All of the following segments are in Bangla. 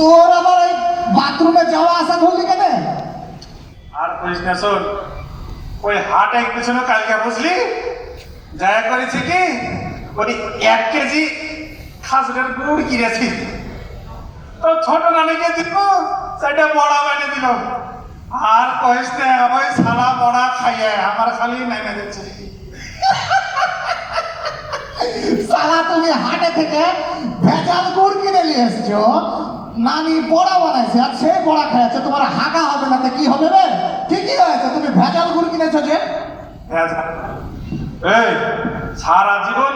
তোর আবার এই বাথরুমে যাওয়া আসা ধরলি কেন? আর করিস না শোন। ওই হাট এক পিছনে কালকে বুঝলি? যা করেছে কি? ওই এক কেজি খাজুরের গুড় কিনেছি। তো ছোট নানিকে দিব সেটা বড়া বানিয়ে দিল আর কইস না ওই সালা বড়া খাইয়ে আমার খালি নেমে দিচ্ছে। সালা তুমি হাটে থেকে ভেজাল গুড় কিনে নিয়ে এসছো। নানি বড়া বানাইছে আর সে বড়া খাইছে তোমার হাগা হবে না তো কি হবে রে? ঠিকই হয়েছে তুমি ভেজাল গুড় কিনেছো যে। এই সারা জীবন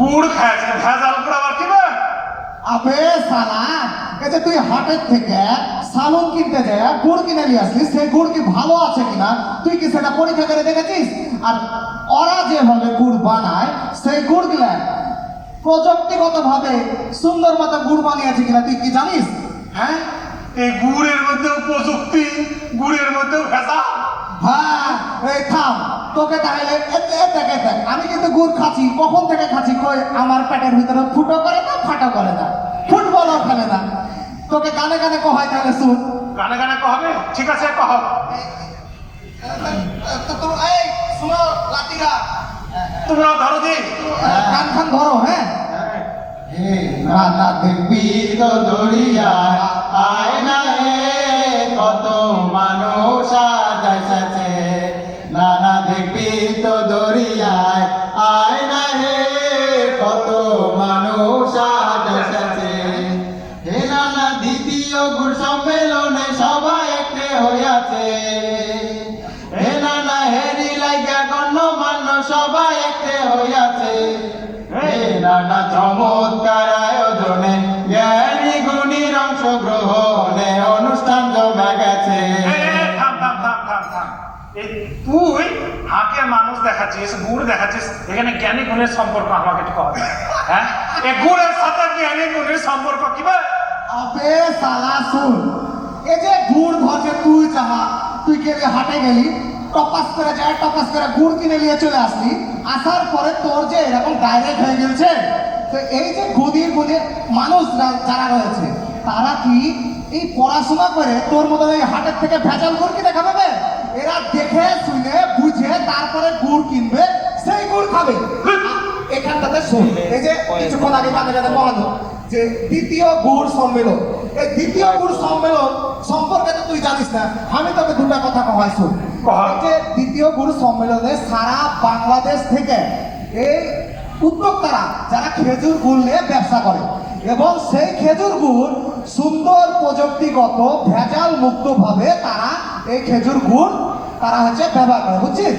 গুড় খাইছে ভেজাল গুড় আবার কি? আবে সালা এই যে তুই হাটের থেকে সালুন কিনতে যায় গুড় কিনে নিয়ে আসলি সেই গুড় কি ভালো আছে কিনা? তুই কি সেটা পরীক্ষা করে দেখেছিস? আর ওরা যেভাবে গুড় বানায় সেই গুড়গুলা প্রযুক্তিগত ভাবে সুন্দর মতো গুড় বানিয়েছে কিনা তুই কি জানিস? হ্যাঁ? এই গুড়ের মধ্যেও প্রযুক্তি গুড়ের মধ্যেও ভেজাল হ্যাঁ এই থাম। তোকে তাহলে এ দেখ, আমি কিন্তু গুড় খাচ্ছি। কখন থেকে খাচ্ছি? কই আমার পেটের ভিতরে ফুটো করে না ফাটো করে না? ফুটবলও খেলে না। তোকে কানে কানে কহাই তাহলে শুন। গানে গানে কহবে ঠিক আছে কহ তো তো এই শুনো লাতিরা তোমরা ধরো দি। কান খান ধরো হ্যাঁ। রানা দেখবি তো দরিয়ায় আয় না চমৎকার আয়োজনে জ্ঞানী গুণীর অংশগ্রহণে অনুষ্ঠান জমে গেছে। তুই হাকে মানুষ দেখাচ্ছিস গুড় দেখাচ্ছিস এখানে জ্ঞানী গুণের সম্পর্ক আমাকে একটু কহ হ্যাঁ? এই গুড়ের সাথে জ্ঞানী গুণের সম্পর্ক কি বে? আবে সালা শুন। এই যে গুড় ধরছে তুই চাহা তুই গেলি হাটে গেলি? টপাস করে যায় টপাস করে গুড় কিনে নিয়ে চলে আসলি। আসার পরে তোর যে এরকম ডাইরেক্ট হয়ে গেছে তো এই যে গদির গদির মানুষ যারা রয়েছে তারা কি এই পড়াশোনা করে তোর মতো এই হাটের থেকে ভেজাল গুড় কিনে খাবে? এরা দেখে শুনে বুঝে তারপরে গুড় কিনবে সেই গুড় খাবে। এখানটাতে শোন এই যে কিছুক্ষণ আগে গানে গানে বলানো যে দ্বিতীয় গুড় সম্মেলন। এই দ্বিতীয় গুড় সম্মেলন সম্পর্কে তো তুই জানিস না আমি তোকে দুটা কথা কহাই শোন। যে দ্বিতীয় গুড় সম্মেলনে সারা বাংলাদেশ থেকে এই উদ্যোক্তারা যারা খেজুর গুড় নিয়ে ব্যবসা করে। এবং সেই খেজুর গুড় সুন্দর প্রযুক্তিগত ভেজাল মুক্ত ভাবে তারা এই খেজুর গুড় তারা হচ্ছে ব্যবহার করে বুঝছিস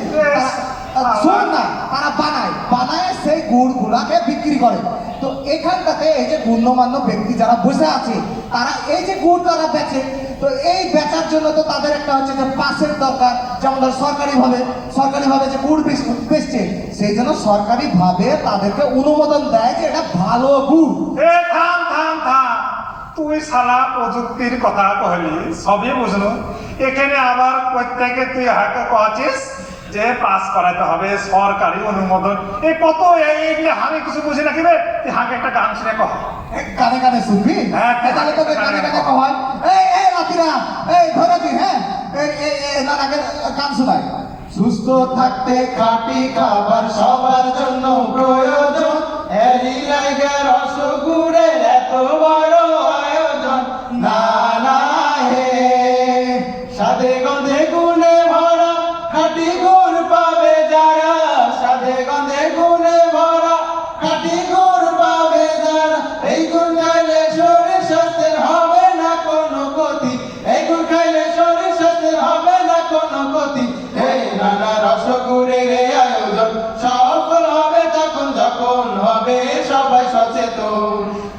শোন না তারা বানায় বানায় সেই গুড় গুলাকে বিক্রি করে। তো এখানটাতে এই যে গণ্যমান্য ব্যক্তি যারা বসে আছে তারা এই যে গুড় তারা বেচে তো এই বেচার জন্য তো তাদের একটা হচ্ছে যে পাসের দরকার যেমন ধর সরকারি ভাবে সরকারি ভাবে যে গুড় বেচ- বেচছে, সেই জন্য সরকারি ভাবে তাদেরকে অনুমোদন দেয় যে এটা ভালো গুড়। থাম থাম থাম। তুই সালা প্রযুক্তির কথা কহলি, সবই বুঝলো। এখানে আবার প্রত্যেকে তুই হাকে কছিস যে পাস করাতে হবে সরকারি অনুমোদন। এই কত এই- এইগুলো কিছু বুঝি না কিবে তুই হাকে একটা গান শুনে কহ। কানে কানে শুনবি? হ্যাঁ, তাহলে তোকে কানে কানে কানে কানে এই এই রাতিরা এই ধরে দি হ্যাঁ? এই এই এই না আগে গান শোনাই। সুস্থ থাকতে কাটি খাবার সবার জন্য প্রয়োজন। এরি লাগে রসগুড়ের এত বড়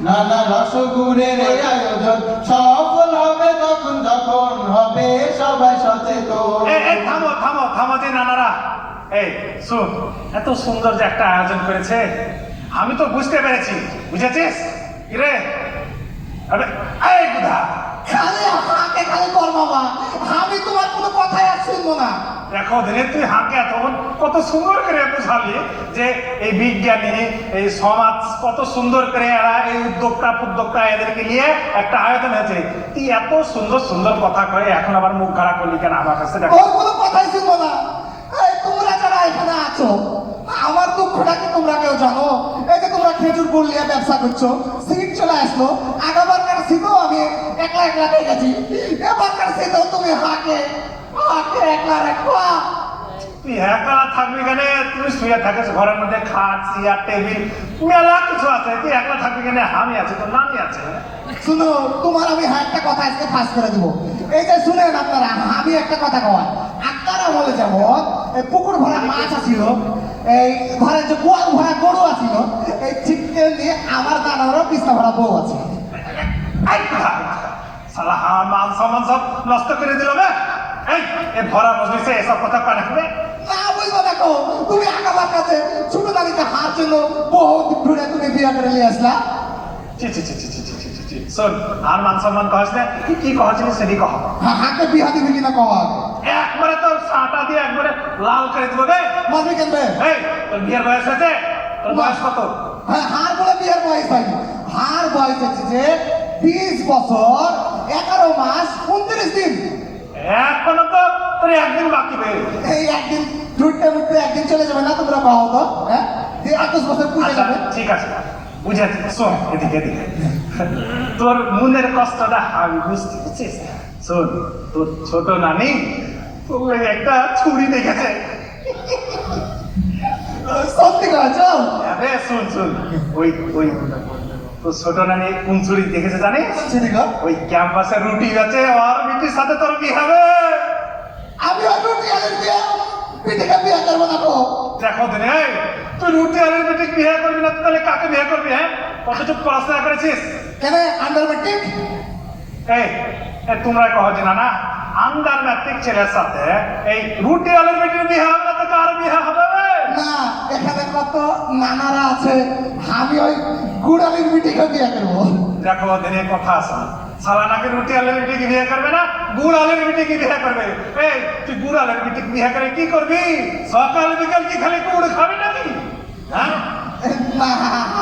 নানা রসগুণের আয়োজন সফল হবে তখন, যখন হবে সবাই সচেতন। থামো থামো থামো যে নানারা। এই, শুন, এত সুন্দর যে একটা আয়োজন করেছে, আমি তো বুঝতে পেরেছি, বুঝেছিস? রে? আরে, এই বুধা! খালি হাতে খালি কর বাবা। আমি তোমার কোনো কথাই আর শুনব না। দেখো দিনে তুই হাঁকে তখন কত সুন্দর করে বুঝালি যে এই বিজ্ঞানী এই সমাজ কত সুন্দর করে এরা এই উদ্যোক্তা উদ্যোক্তা এদেরকে নিয়ে একটা আয়োজন হয়েছে। তুই এত সুন্দর সুন্দর কথা কয়ে এখন আবার মুখ খারাপ করলি কেন আমার কাছে? দেখো। ওর কোনো কথাই শুনব না। তোমরা যারা এখানে আছো আমার দুঃখটা কি তোমরা কেউ জানো? খেজুর গুড় নিয়ে ব্যবসা করছ সিট চলে আসলো। আগাবারকার শীতও আমি একলা একলা পেয়ে গেছি। এবারকার শীতও তুমি হাঁকে হাঁকে একলা রাখবা তুই একা থাকবি কেন? তুই শুয়ে থাকিস ঘরের মধ্যে খাট চেয়ার টেবিল মেলা কিছু আছে। তুই একলা থাকবি কেন? আমি আছি তোর নানি আছে। শুনো তোমার আমি একটা কথা আজকে ফাঁস করে দেবো। এই যে শুনেন আপনারা আমি একটা কথা কওয়া আপনারা বলে যাব পুকুর ভরা মাছ আসিল এই ধরেন যে গোয়াল ভরা গরু আসিল এই চিকেন দিয়ে আমার দানারও পিস্তা ভরা বউ আছে? শালা হা মান সম্মান সব নষ্ট করে দিল বে। এই এ ভরা মজলিসে এসব কথা কানে রাখবে না বুঝব দেখো তুমি আগাবার কাছে ছোট দানিতে হার জন্য বহুত দূরে তুমি বিয়ে করে নিয়ে আসলা। চি চি চি চি চি চি চি চি শোন আর মান সম্মান কহস না। কি কহছিলি সেটি কহ। হ্যাঁ বিয়া দিবি কিনা কওয়া একবারে তো সাটা দিয়ে একবারে লাল করে দিব বে। মারবি কেনবে এই তোর বিয়ের বয়স হয়েছে? তোর বয়স কত? হ্যাঁ হার বলে বিয়ের বয়স হয়নি। হার বয়স হচ্ছে যে বিশ বছর এগারো মাস উনত্রিশ দিন। এখনও তো তোর একদিন বাকি বে। এই একদিন ঢুটতে মুটতে একদিন চলে যাবে না তোমরা কও তো হ্যাঁ? একুশ বছর পুজো আচ্ছা যাবে। ঠিক আছে। বুঝেছি। শোন এদিকে এদিকে। তোর মনের কষ্টটা আমি বুঝতে বুঝছিস শোন তোর ছোট নানি তোর একটা ছুরি দেখেছে সত্যি কথা আরে শুন শুন। ওই ওই তোর ছোট নানি কোন ছুরি দেখেছে জানিস? ওই ক্যাম্পাসে রুটি আছে আর রুটির সাথে তোর বিয়ে হবে। আমি ওই রুটি আলুর বিয়ে পিঠেকে বিয়ে করব না গো দেখো দিনে তুই রুটি আর রুটি বিয়ে করবি না তাহলে কাকে বিয়ে করবি হ্যাঁ? কতটুকু পড়াশোনা করেছিস? কেন আন্ডার মেট্রিক এই তোমরা কহ না না। আন্ডার ম্যাট্রিক ছেলের সাথে এই রুটি আলুর বেটির বিয়ে হবে না তো কার বিয়ে হবে না এখানে কত নানারা আছে আমি ওই গুড়ালির পিঠেকে বিয়ে করব। দেখো দিনে কথা আছে। সালা নাকি রুটি আলুর বেটিকে বিয়ে করবে না গুড় আলুর বেটিকে বিয়ে করবে। এই তুই গুড় আলুর বেটিকে বিয়ে করে কি করবি? সকাল বিকাল কি খালি গুড় খাবি নাকি? হ্যাঁ? না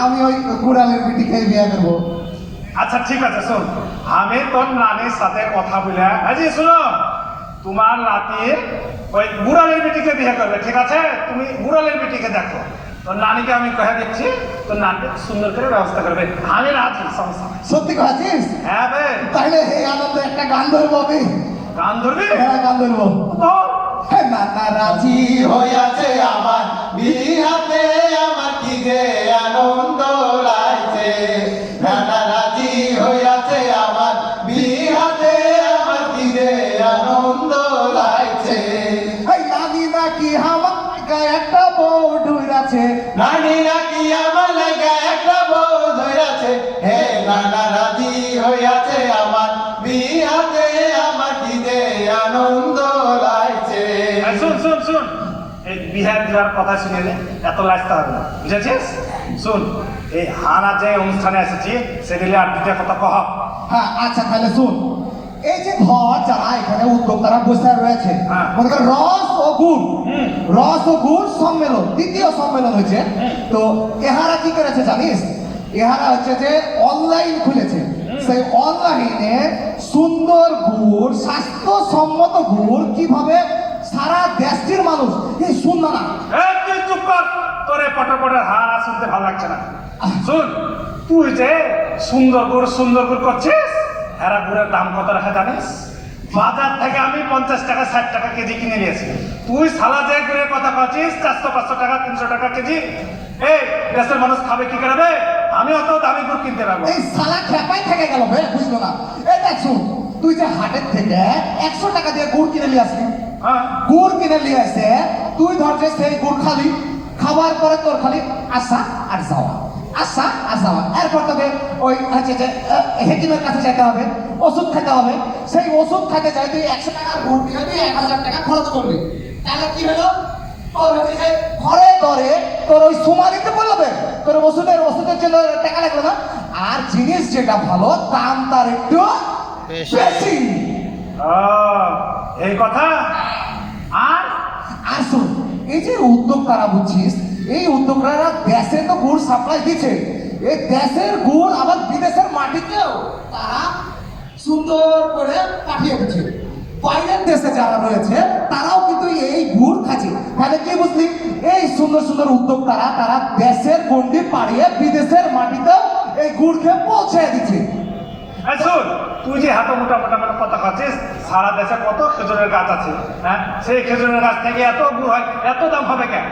আমি ওই গুড়ালির পিঠেকে বিয়ে করব। আচ্ছা ঠিক আছে শোন। আমি তোর নানির সাথে কথা বলে। আজি শোনো তোমার নাতি ওই বুড়ালের বেটিকে বিয়ে করবে ঠিক আছে? তুমি বুড়ালের বেটিকে দেখো। তোর নানিকে আমি কহে দিচ্ছি তোর নানিকে সুন্দর করে ব্যবস্থা করবে। আমি রাজি সমস্যা সত্যি কথাছিস হ্যাঁ বে। তাইলে এই আনন্দে একটা গান ধরবো আমি। গান ধরবি? হ্যাঁ গান ধরবো। ধর। হে নানা রাজি হইয়াছে আমার। বিহাতে আমার কি যে আনন্দ? নানি নাকি আমার লাগা একটা বউ ধইরাছে হে নানা রাজি হইয়াছে আমার বিহাতে আমার কি যে আনন্দ লাগছে। শুন শুন শুন। এই বিহার দেওয়ার কথা শুনে এত লাজতে হবে না বুঝেছিস? শুন এই হানা যে অনুষ্ঠানে এসেছি সেদিলে আর দুটা কথা কহ। হ্যাঁ আচ্ছা তাহলে শুন। এই যে ঘর যারা এখানে উদ্যোক্তারা বসে রয়েছে হ্যাঁ। মনে কর রস ও গুড় রস ও গুড় সম্মেলন দ্বিতীয় সম্মেলন হয়েছে। তো এহারা কি করেছে জানিস? এহারা হচ্ছে যে অনলাইন খুলেছে। সেই অনলাইনে সুন্দর গুড় স্বাস্থ্যসম্মত গুড় কীভাবে সারা দেশটির মানুষ এই শুন না তুই চুপ কর। তোরে পটপটের হারা শুনতে ভালো লাগছে না। শুন তুই যে সুন্দর গুড় সুন্দর গুড় করছিস গুড়ের দাম কত রাখা জানিস? বাজার থেকে আমি পঞ্চাশ টাকা ষাট টাকা কেজি কিনে নিয়েছি। তুই সালা যে গুড়ের কথা করছিস চারশো পাঁচশো টাকা তিনশো টাকা কেজি এই দেশের মানুষ খাবে কি করবে আমি অত দামি গুড় কিনতে পারব এই সালা খেপাই থেকে গেল বে বুঝলো না? এই দেখ শুন তুই যে হাটের থেকে একশো টাকা দিয়ে গুড় কিনে নিয়ে আসলি। হ্যাঁ। গুড় কিনে নিয়ে আসে তুই ধরছে সেই গুড় খালি খাবার পরে তোর খালি আসা আর যাওয়া। আসা আর যাওয়া এরপর তোকে ওই হচ্ছে যে হেকিমের কাছে যেতে হবে ওষুধ খেতে হবে। সেই ওষুধ খেতে চাই তুই একশো টাকা কিনে তুই এক হাজার টাকা খরচ করবি। তাহলে কি হলো? তোর হচ্ছে যে ঘরে ঘরে তোর ওই সুমা দিতে বলবে তোর ওষুধের ওষুধের জন্য টাকা লাগল না। আর জিনিস যেটা ভালো দাম তার একটু বেশি। ও, এই কথা? আর? এই যে উদ্যোক্তারা বুঝছিস এই উদ্যোক্তারা দেশে তো গুড় সাপ্লাই দিচ্ছে। এই দেশের গুড় আবার বিদেশের মাটিতেও তারা সুন্দর করে পাঠিয়ে দিচ্ছে। বাইরের দেশে যারা রয়েছে, তারাও কিন্তু এই গুড় খাচ্ছে। তাহলে কি বুঝলি? এই সুন্দর সুন্দর উদ্যোক্তারা তারা দেশের গন্ডি পাড়িয়ে বিদেশের মাটিতেও এই গুড় খেয়ে পৌঁছে দিচ্ছে। শোন, তুই যে হাতে মোটা মোটা মোটা কথা খাচ্ছিস, সারা দেশে কত খেজুরের গাছ আছে হ্যাঁ? সেই খেজুরের গাছ থেকে এত গুড় হয়, এত দাম হবে কেন?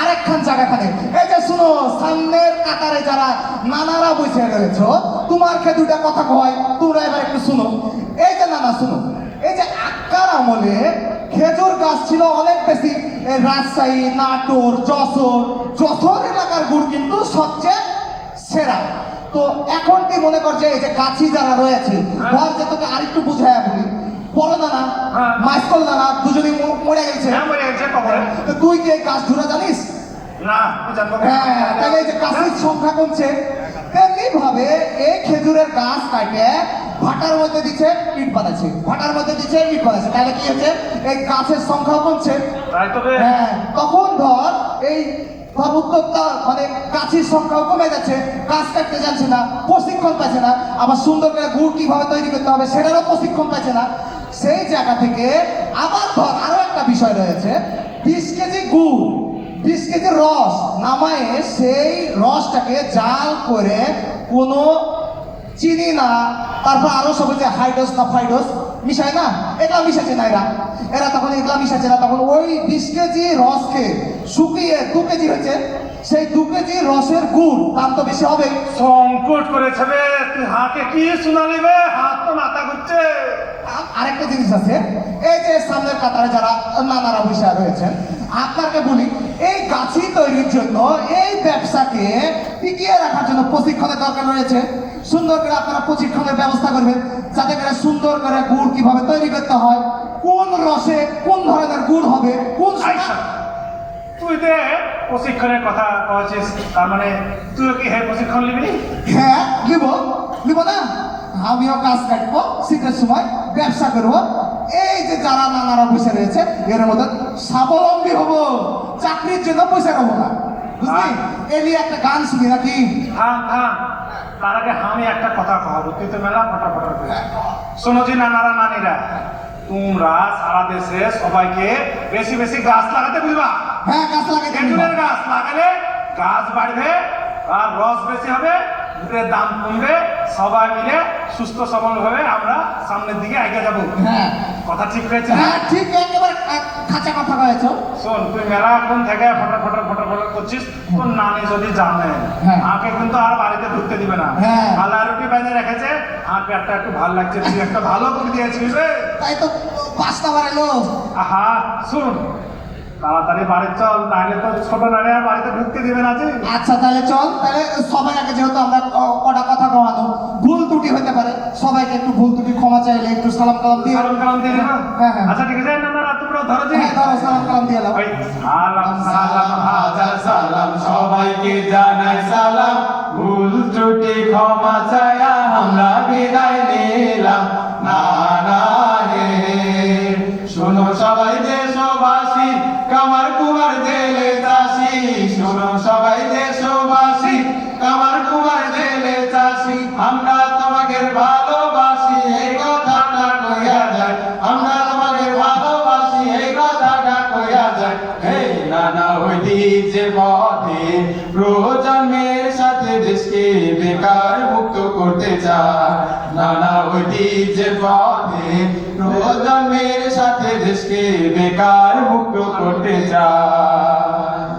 আরেকখান জায়গাখানে এই যে শুনো, সামনের কাতারে যারা নানারা বসে রয়েছ, তোমার খেয়ে দুটা কথা কয়, তোমরা এবার একটু শুনো। এই যে নানা, শুনো। এই যে আক্কার আমলে খেজুর গাছ ছিল অনেক বেশি। রাজশাহী, নাটোর, যশোর যশোর এলাকার গুড় কিন্তু সবচেয়ে সেরা। তো এখন কি মনে করছে, এই যে গাছি যারা রয়েছে ধর যে তোকে আরেকটু বুঝাইয়া বলি। বড় নানা হ্যাঁ। মাইস্কল নানা দুজনেই মরে গেছে। হ্যাঁ মরে গেছে কবরে তো তুই কি গাছ ধরে জানিস? না জানব হ্যাঁ তাহলে এই যে গাছের সংখ্যা কমছে। তেমনি ভাবে এই খেজুরের গাছ কাটে ভাটার মধ্যে দিচ্ছে ইট বানাচ্ছে ভাটার মধ্যে দিচ্ছে ইট বানাচ্ছে তাহলে কি হচ্ছে? এই গাছের সংখ্যা কমছে। হ্যাঁ তখন ধর এই ধর উদ্যোক্তা মানে গাছের সংখ্যাও কমে যাচ্ছে। গাছ কাটতে যাচ্ছে না প্রশিক্ষণ পাচ্ছে না। আবার সুন্দর করে গুড় কীভাবে তৈরি করতে হবে সেটারও প্রশিক্ষণ পাচ্ছে না। সেই জায়গা থেকে আবার ধর আরও একটা বিষয় রয়েছে। বিশ কেজি গুড়, বিশ কেজি রস নামায়ে সেই রসটাকে জাল করে কোনো চিনি না, তারপর আরও সব যে হাইডোস না ফাইডোস মিশায় না? এটা মিশাচ্ছে না এরা। এরা তখন এগুলা মিশাচ্ছে না, তখন ওই বিশ কেজি রসকে শুকিয়ে দু কেজি হয়েছে। সেই দু কেজি রসের গুড় দাম তো বেশি হবে সংকট করেছে বে, তুই হাতে কি শোনালি হাত তো মাথা ঘুরছে। আরেকটা জিনিস আছে। এই যে সামনের কাতারে যারা নানারা বসে রয়েছেন আপনাকে বলি এই গাছি তৈরির জন্য এই ব্যবসাকে টিকিয়ে রাখার জন্য প্রশিক্ষণের দরকার রয়েছে। সুন্দর করে আপনারা প্রশিক্ষণের ব্যবস্থা করবেন যাতে করে সুন্দর করে গুড় কীভাবে তৈরি করতে হয় কোন রসে কোন ধরনের গুড় হবে কোন তুই দে প্রশিক্ষণের কথা কয়েছিস তার মানে তুই কি হে প্রশিক্ষণ নিবি? হ্যাঁ নিব। নিব না? আমিও কাজ কাটবো শীতের সময় ব্যবসা করব। এই যে যারা নানারা বসে রয়েছে এর মধ্যে স্বাবলম্বী হব চাকরির জন্য পয়সা পাবো না। বুঝলি? এলি একটা গান শুনি নাকি? থাম থাম তার আগে আমি একটা কথা কহাবো তুই তো মেলা ফটা ফটা করে শোনো যে নানারা নানিরা তোমরা সারা দেশে সবাইকে বেশি বেশি গাছ লাগাতে বুঝবা? হ্যাঁ গাছ খেজুরের গাছ লাগালে গাছ বাড়বে আর রস বেশি হবে দুধের দাম কমবে সবাই মিলে সুস্থ সবল ভাবে আমরা সামনের দিকে এগিয়ে যাব। হ্যাঁ। কথা ঠিক হয়েছে হ্যাঁ ঠিক একেবারে খাঁচা কথা কয়েছ। শোন তুই মেলা এখন থেকে ফটো ফটো ফটো ফটো করছিস তোর নানি যদি জানে। হ্যাঁ। আমাকে কিন্তু আর বাড়িতে ঢুকতে দিবে না। হ্যাঁ। আল্লাহ রুটি বাইরে রেখেছে আর পেটটা একটু ভালো লাগছে তুই একটা ভালো করে দিয়েছিস রে। তাই তো পাঁচটা বাড়াইলো আহা শুন তাড়াতাড়ি বাড়ি চল নাহলে তো ছোট নানি আর বাড়িতে ঢুকতে দিবে না আচ্ছা তাহলে চল তাহলে সবাই আগে যেহেতু আমরা কটা কথা কমানো ভুল ত্রুটি হতে পারে সবাইকে একটু ভুল ত্রুটি ক্ষমা চাইলে একটু সালাম কালাম দিয়ে সালাম কালাম দিয়ে হ্যাঁ হ্যাঁ আচ্ছা ঠিক আছে না না তোমরা ধরো যে। হ্যাঁ ধরো সালাম কালাম দিয়ে ওই সালাম সালাম হাজার সালাম সবাইকে জানাই সালাম। ভুল ত্রুটি ক্ষমা চায়া আমরা বিদায় নিলাম। ঐতিহ্যের পথে প্রজন্মের সাথে দেশকে বেকার মুক্ত করতে চায়